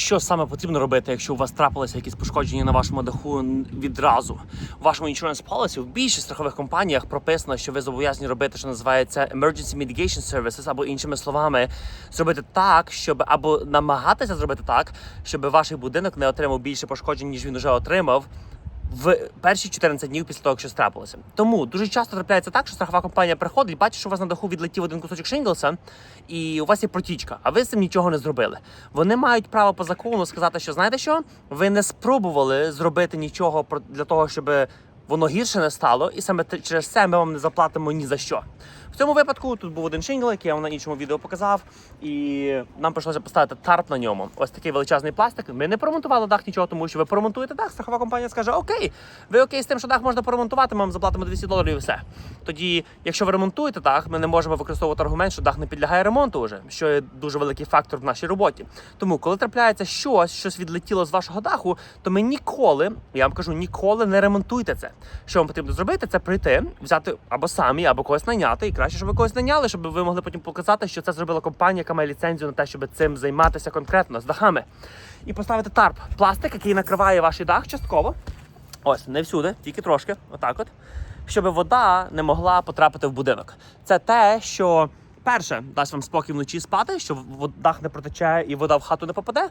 що саме потрібно робити, якщо у вас трапилися якісь пошкодження на вашому даху відразу. У вашому insurance policy в більшість страхових компаніях прописано, що ви зобов'язані робити, що називається Emergency Mitigation Services, або іншими словами, зробити так, щоб або намагатися зробити так, щоб ваш будинок не отримав більше пошкоджень, ніж він вже отримав. В перші 14 днів після того, як щось трапилося. Тому дуже часто трапляється так, що страхова компанія приходить, бачить, що у вас на даху відлетів один кусочок шинглса, і у вас є протічка, а ви з цим нічого не зробили. Вони мають право по закону сказати, що знаєте що, ви не спробували зробити нічого для того, щоб воно гірше не стало, і саме через це ми вам не заплатимо ні за що. В цьому випадку тут був один шингл, який я вам на іншому відео показав, і нам прийшлося поставити тарп на ньому. Ось такий величезний пластик. Ми не поремонтували дах нічого, тому що ви поремонтуєте дах. Страхова компанія скаже: Окей, ви окей з тим, що дах можна поремонтувати, ми вам заплатимо 200 доларів і все. Тоді, якщо ви ремонтуєте дах, ми не можемо використовувати аргумент, що дах не підлягає ремонту вже, що є дуже великий фактор в нашій роботі. Тому, коли трапляється щось, щось відлетіло з вашого даху, то ми ніколи, я вам кажу, ніколи не ремонтуйте це. Що вам потрібно зробити, це прийти, взяти або самі, або когось найняти. І краще, щоб ви когось найняли, щоб ви могли потім показати, що це зробила компанія, яка має ліцензію на те, щоб цим займатися конкретно з дахами. І поставити тарп, пластик, який накриває ваш дах частково. Ось, не всюди, тільки трошки, отак от. Щоб вода не могла потрапити в будинок. Це те, що перше дасть вам спокій вночі спати, що дах не протече і вода в хату не попаде.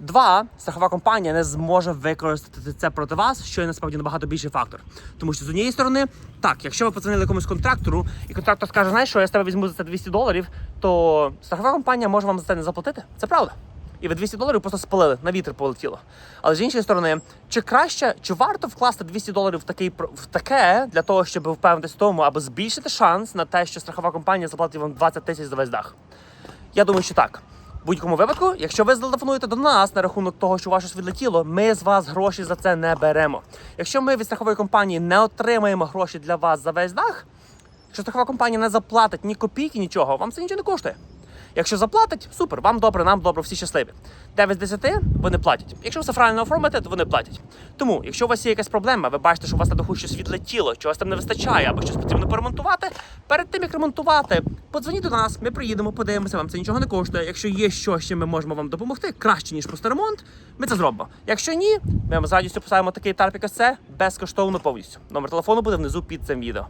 Два, страхова компанія не зможе використати це проти вас, що є насправді набагато більший фактор. Тому що з однієї сторони, так, якщо ви подзвонили якомусь контрактору, і контрактор скаже, знаєш, що я з тебе візьму за це 200 доларів, то страхова компанія може вам за це не заплатити. Це правда. І ви 200 доларів просто спалили, на вітер полетіло. Але з іншої сторони, чи краще, чи варто вкласти 200 доларів в такий в таке для того, щоб впевнитись в тому, аби збільшити шанс на те, що страхова компанія заплатить вам 20 тисяч за весь дах? Я думаю, що так. Будь-якому випадку, якщо ви зателефонуєте до нас на рахунок того, що ваше щось відлетіло, ми з вас гроші за це не беремо. Якщо ми від страхової компанії не отримаємо гроші для вас за весь дах, якщо страхова компанія не заплатить ні копійки, нічого, вам це нічого не коштує. Якщо заплатить, супер, вам добре, нам добре, всі щасливі. 9 з 10 вони платять. Якщо все правильно оформите, то вони платять. Тому, якщо у вас є якась проблема, ви бачите, що у вас на даху щось відлетіло, чогось там не вистачає, або щось потрібно поремонтувати. Перед тим як ремонтувати, подзвоніть до нас, ми приїдемо, подивимося, вам це нічого не коштує. Якщо є щось, чим ми можемо вам допомогти, краще ніж просто ремонт, ми це зробимо. Якщо ні, ми вам з радістю поставимо такий ось це безкоштовно повністю. Номер телефону буде внизу під цим відео.